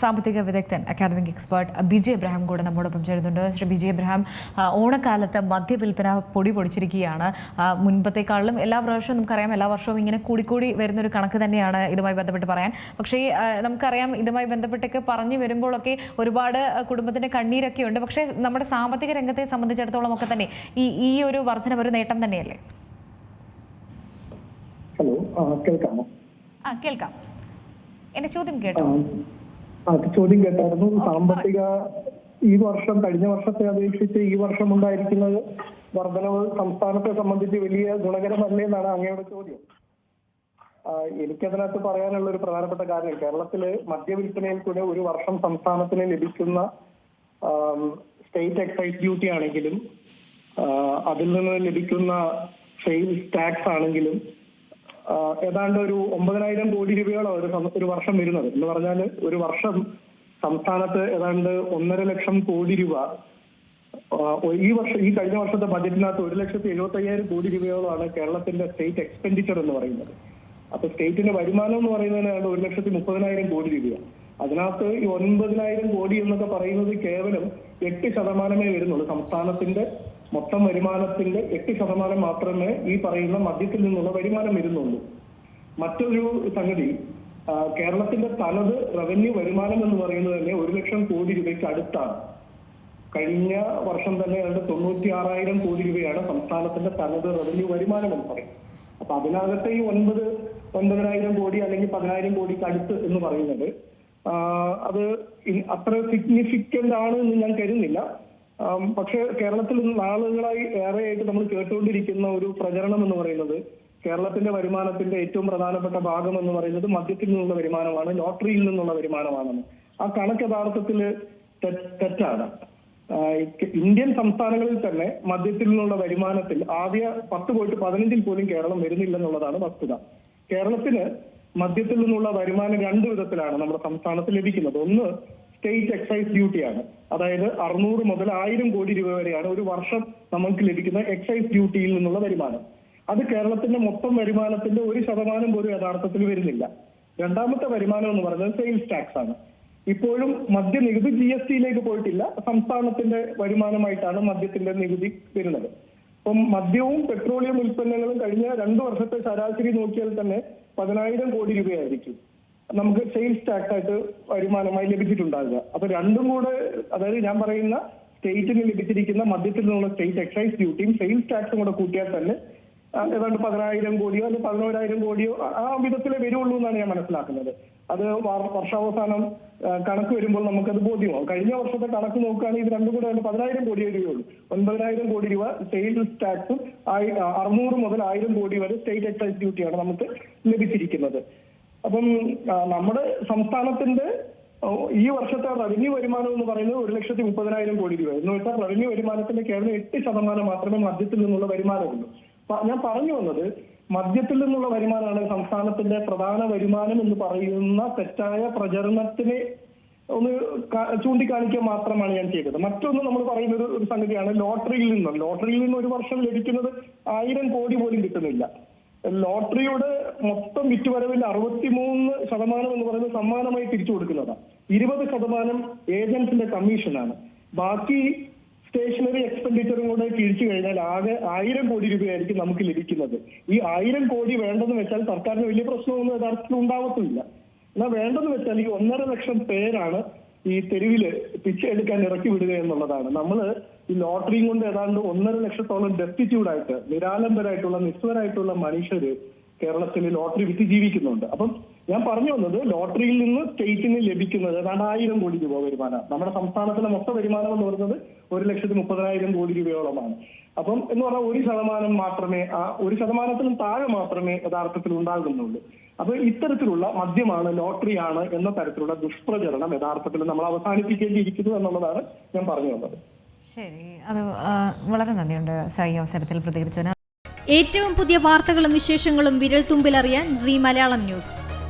സാമ്പത്തിക വിദഗ്ധൻ academic expert Biji Abraham കൂടെ നമ്മോടൊപ്പം ചേരുന്നുണ്ട്. ശ്രീ ബിജി എബ്രഹാം ഓണക്കാലത്ത് മദ്യവിൽപ്പന പൊടി പൊടിച്ചിരിക്കുകയാണ്. മുൻപത്തേക്കാളിലും എല്ലാ പ്രാവശ്യവും നമുക്കറിയാം എല്ലാ വർഷവും ഇങ്ങനെ കൂടിക്കൂടി വരുന്നൊരു കണക്ക് തന്നെയാണ് ഇതുമായി ബന്ധപ്പെട്ട് പറയാൻ. പക്ഷേ നമുക്കറിയാം ഇതുമായി ബന്ധപ്പെട്ടൊക്കെ പറഞ്ഞു വരുമ്പോഴൊക്കെ ഒരുപാട് കുടുംബത്തിന്റെ കണ്ണീരൊക്കെ ഉണ്ട്. പക്ഷേ നമ്മുടെ സാമ്പത്തിക രംഗത്തെ സംബന്ധിച്ചിടത്തോളം ഒക്കെ തന്നെ ഈ ഈ ഒരു വർധന ഒരു നേട്ടം തന്നെയല്ലേ? ഹലോ കേൾക്കാമോ? ആ കേൾക്കാം. എന്റെ ചോദ്യം കേട്ടോ. ചോദ്യം കേട്ടായിരുന്നു. സാമ്പത്തിക ഈ വർഷം കഴിഞ്ഞ വർഷത്തെ അപേക്ഷിച്ച് ഈ വർഷം ഉണ്ടായിരിക്കുന്നത് വർധനവ് സംസ്ഥാനത്തെ സംബന്ധിച്ച് വലിയ ഗുണകരമല്ലേ എന്നാണ് അങ്ങയുടെ ചോദ്യം. എനിക്കതിനകത്ത് പറയാനുള്ള ഒരു പ്രധാനപ്പെട്ട കാര്യം കേരളത്തിൽ മദ്യവിൽപ്പനയിൽ കൂടെ ഒരു വർഷം സംസ്ഥാനത്തിന് ലഭിക്കുന്ന സ്റ്റേറ്റ് എക്സൈസ് ഡ്യൂട്ടി ആണെങ്കിലും അതിൽ നിന്ന് ലഭിക്കുന്ന സെയിൽസ് ടാക്സ് ആണെങ്കിലും ഏതാണ്ട് ഒരു ഒമ്പതിനായിരം കോടി രൂപയോളം ഒരു ഒരു വർഷം വരുന്നത്. എന്ന് പറഞ്ഞാൽ ഒരു വർഷം സംസ്ഥാനത്ത് ഏതാണ്ട് ഒന്നര ലക്ഷം കോടി രൂപ ഈ വർഷം ഈ കഴിഞ്ഞ വർഷത്തെ ബജറ്റിനകത്ത് ഒരു ലക്ഷത്തി എഴുപത്തി അയ്യായിരം കോടി രൂപയോളമാണ് കേരളത്തിന്റെ സ്റ്റേറ്റ് എക്സ്പെൻഡിച്ചർ എന്ന് പറയുന്നത്. അപ്പൊ സ്റ്റേറ്റിന്റെ വരുമാനം എന്ന് പറയുന്നത് ഒരു ലക്ഷത്തി മുപ്പതിനായിരം കോടി രൂപയാണ് അതിനകത്ത് ഈ ഒൻപതിനായിരം കോടി എന്നൊക്കെ പറയുന്നത് കേവലം എട്ട് ശതമാനമേ വരുന്നുള്ളൂ സംസ്ഥാനത്തിന്റെ മൊത്തം വരുമാനത്തിന്റെ എട്ട് ശതമാനം മാത്രമേ ഈ പറയുന്ന മദ്യത്തിൽ നിന്നുള്ള വരുമാനം വരുന്നുള്ളൂ. മറ്റൊരു സംഗതി കേരളത്തിന്റെ തനത് റവന്യൂ വരുമാനം എന്ന് പറയുന്നത് തന്നെ ഒരു ലക്ഷം കോടി രൂപയ്ക്ക് അടുത്താണ്. കഴിഞ്ഞ വർഷം തന്നെ ഏതാണ്ട് തൊണ്ണൂറ്റി ആറായിരം കോടി രൂപയാണ് സംസ്ഥാനത്തിന്റെ തനത് റവന്യൂ വരുമാനം എന്ന് പറയും അപ്പൊ അതിനകത്തെ ഈ ഒൻപത് ഒൻപതിനായിരം കോടി അല്ലെങ്കിൽ പതിനായിരം കോടിക്ക് അടുത്ത് എന്ന് പറയുന്നത് അത് അത്ര സിഗ്നിഫിക്കന്റ് ആണ് എന്ന് ഞാൻ കരുതുന്നില്ല. പക്ഷേ കേരളത്തിൽ നാളുകളായി ഏറെയായിട്ട് നമ്മൾ കേട്ടുകൊണ്ടിരിക്കുന്ന ഒരു പ്രചരണം എന്ന് പറയുന്നത് കേരളത്തിന്റെ വരുമാനത്തിന്റെ ഏറ്റവും പ്രധാനപ്പെട്ട ഭാഗം എന്ന് പറയുന്നത് മദ്യത്തിൽ നിന്നുള്ള വരുമാനമാണ് ലോട്ടറിയിൽ നിന്നുള്ള വരുമാനമാണെന്ന്. ആ കണക്ക് യഥാർത്ഥത്തിൽ തെറ്റാണ്. ഇന്ത്യൻ സംസ്ഥാനങ്ങളിൽ തന്നെ മദ്യത്തിൽ നിന്നുള്ള വരുമാനത്തിൽ ആദ്യ പത്ത് പോയിട്ട് പതിനഞ്ചിൽ പോലും കേരളം വരുന്നില്ലെന്നുള്ളതാണ് വസ്തുത. കേരളത്തിന് മദ്യത്തിൽ നിന്നുള്ള വരുമാനം രണ്ട് വിധത്തിലാണ് നമ്മുടെ സംസ്ഥാനത്ത് ലഭിക്കുന്നത്. ഒന്ന് സ്റ്റേറ്റ് എക്സൈസ് ഡ്യൂട്ടിയാണ്. അതായത് അറുന്നൂറ് മുതൽ ആയിരം കോടി രൂപ വരെയാണ് ഒരു വർഷം നമുക്ക് ലഭിക്കുന്ന എക്സൈസ് ഡ്യൂട്ടിയിൽ നിന്നുള്ള വരുമാനം. അത് കേരളത്തിന്റെ മൊത്തം വരുമാനത്തിന്റെ ഒരു ശതമാനം പോലും യഥാർത്ഥത്തിൽ വരുന്നില്ല. രണ്ടാമത്തെ വരുമാനം എന്ന് പറയുന്നത് സെയിൽസ് ടാക്സ് ആണ്. ഇപ്പോഴും മദ്യ നികുതി ജി എസ് ടിയിലേക്ക് പോയിട്ടില്ല. സംസ്ഥാനത്തിന്റെ വരുമാനമായിട്ടാണ് മദ്യത്തിന്റെ നികുതി വരുന്നത്. അപ്പം മദ്യവും പെട്രോളിയം ഉൽപ്പന്നങ്ങളും കഴിഞ്ഞ രണ്ടു വർഷത്തെ ശരാശരി നോക്കിയാൽ തന്നെ പതിനായിരം കോടി രൂപയായിരിക്കും. നമുക്ക് സെയിൽസ് ടാക്സ് ആയിട്ട് വരുമാനമായി ലഭിച്ചിട്ടുണ്ടാകുക അപ്പൊ രണ്ടും കൂടെ അതായത് ഞാൻ പറയുന്ന സ്റ്റേറ്റിന് ലഭിച്ചിരിക്കുന്ന മദ്യത്തിൽ നിന്നുള്ള സ്റ്റേറ്റ് എക്സൈസ് ഡ്യൂട്ടിയും സെയിൽസ് ടാക്സും കൂടെ കൂട്ടിയാൽ തന്നെ ഏതാണ്ട് പതിനായിരം കോടിയോ അല്ലെങ്കിൽ പതിനോരായിരം കോടിയോ ആ- വിധത്തിലേ വരുള്ളൂ എന്നാണ് ഞാൻ മനസ്സിലാക്കുന്നത്. അത് വർഷാവസാനം കണക്ക് വരുമ്പോൾ നമുക്കത് ബോധ്യമാവും. കഴിഞ്ഞ വർഷത്തെ കണക്ക് നോക്കുകയാണെങ്കിൽ ഇത് രണ്ടും കൂടെ പതിനായിരം കോടി രൂപയുള്ളൂ ഒൻപതിനായിരം കോടി രൂപ സെയിൽസ് ടാക്സും അറുന്നൂറ് മുതൽ ആയിരം കോടി വരെ സ്റ്റേറ്റ് എക്സൈസ് ഡ്യൂട്ടിയാണ് നമുക്ക് ലഭിച്ചിരിക്കുന്നത്. അപ്പം നമ്മുടെ സംസ്ഥാനത്തിന്റെ ഈ വർഷത്തെ റവന്യൂ വരുമാനം എന്ന് പറയുന്നത് ഒരു ലക്ഷത്തി മുപ്പതിനായിരം കോടി രൂപ. എന്ന് വെച്ചാൽ റവന്യൂ വരുമാനത്തിന്റെ കേവലം എട്ട് ശതമാനം മാത്രമേ മദ്യത്തിൽ നിന്നുള്ള വരുമാനമുള്ളൂ ഞാൻ പറഞ്ഞു വന്നത് മദ്യത്തിൽ നിന്നുള്ള വരുമാനമാണ് സംസ്ഥാനത്തിന്റെ പ്രധാന വരുമാനം എന്ന് പറയുന്ന തെറ്റായ പ്രചരണത്തിന് ഒന്ന് ചൂണ്ടിക്കാണിക്കുക മാത്രമാണ് ഞാൻ ചെയ്തത്. മറ്റൊന്ന് നമ്മൾ പറയുന്ന ഒരു സംഗതിയാണ് ലോട്ടറിയിൽ നിന്ന്. ലോട്ടറിയിൽ നിന്ന് ഒരു വർഷം ലഭിക്കുന്നത് ആയിരം കോടി പോലും കിട്ടുന്നില്ല. ലോട്ടറിയുടെ മൊത്തം വിറ്റുവരവിൽ അറുപത്തിമൂന്ന് ശതമാനം എന്ന് പറയുന്നത് സമ്മാനമായി തിരിച്ചു കൊടുക്കുന്നതാണ് ഇരുപത് ശതമാനം ഏജൻസിന്റെ കമ്മീഷനാണ്. ബാക്കി സ്റ്റേഷനറി എക്സ്പെൻഡിച്ചറും കൂടെ കിഴിച്ചു കഴിഞ്ഞാൽ ആകെ ആയിരം കോടി രൂപയായിരിക്കും നമുക്ക് ലഭിക്കുന്നത്. ഈ ആയിരം കോടി വേണ്ടെന്ന് വെച്ചാൽ സർക്കാരിന് വലിയ പ്രശ്നമൊന്നും യഥാർത്ഥത്തിൽ ഉണ്ടാവത്തില്ല എന്നാൽ വേണ്ടെന്ന് വെച്ചാൽ ഈ ഒന്നര ലക്ഷം പേരാണ് ഈ തെരുവിൽ പിച്ച എടുക്കാൻ ഇറക്കി വിടുക എന്നുള്ളതാണ്. നമ്മൾ ഈ ലോട്ടറിയും കൊണ്ട് ഏതാണ്ട് ഒന്നര ലക്ഷത്തോളം ഡെപ്റ്റിറ്റ്യൂഡായിട്ട് നിരാലംബരായിട്ടുള്ള നിസ്വരായിട്ടുള്ള മനുഷ്യര് കേരളത്തിൽ ലോട്ടറി വിറ്റ് ജീവിക്കുന്നുണ്ട്. അപ്പം ഞാൻ പറഞ്ഞു വന്നത് ലോട്ടറിയിൽ നിന്ന് സ്റ്റേറ്റിന് ലഭിക്കുന്നത് ഏതാണ്ട് ആയിരം കോടി രൂപ വരുമാനമാണ് നമ്മുടെ സംസ്ഥാനത്തിന്റെ മൊത്ത വരുമാനം എന്ന് പറയുന്നത് ഒരു ലക്ഷത്തി മുപ്പതിനായിരം കോടി രൂപയോളമാണ്. അപ്പം എന്ന് പറഞ്ഞാൽ ഒരു ശതമാനം മാത്രമേ ആ ഒരു ശതമാനത്തിനും താഴെ മാത്രമേ യഥാർത്ഥത്തിൽ ഉണ്ടാകുന്നുള്ളൂ. അപ്പൊ ഇത്തരത്തിലുള്ള മദ്യമാണ് ലോട്ടറിയാണ് എന്ന തരത്തിലുള്ള ദുഷ്പ്രചരണം യഥാർത്ഥത്തിൽ നമ്മൾ അവസാനിപ്പിക്കേണ്ടിയിരിക്കുന്നു എന്നുള്ളതാണ് ഞാൻ പറഞ്ഞു വന്നത്. ശരി. അത് വളരെ നന്ദിയുണ്ട് സായി അവസരത്തിൽ പ്രതികരിച്ചതിന്. ഏറ്റവും പുതിയ വാർത്തകളും വിശേഷങ്ങളും വിരൽ തുമ്പിലറിയാൻ സി മലയാളം ന്യൂസ്.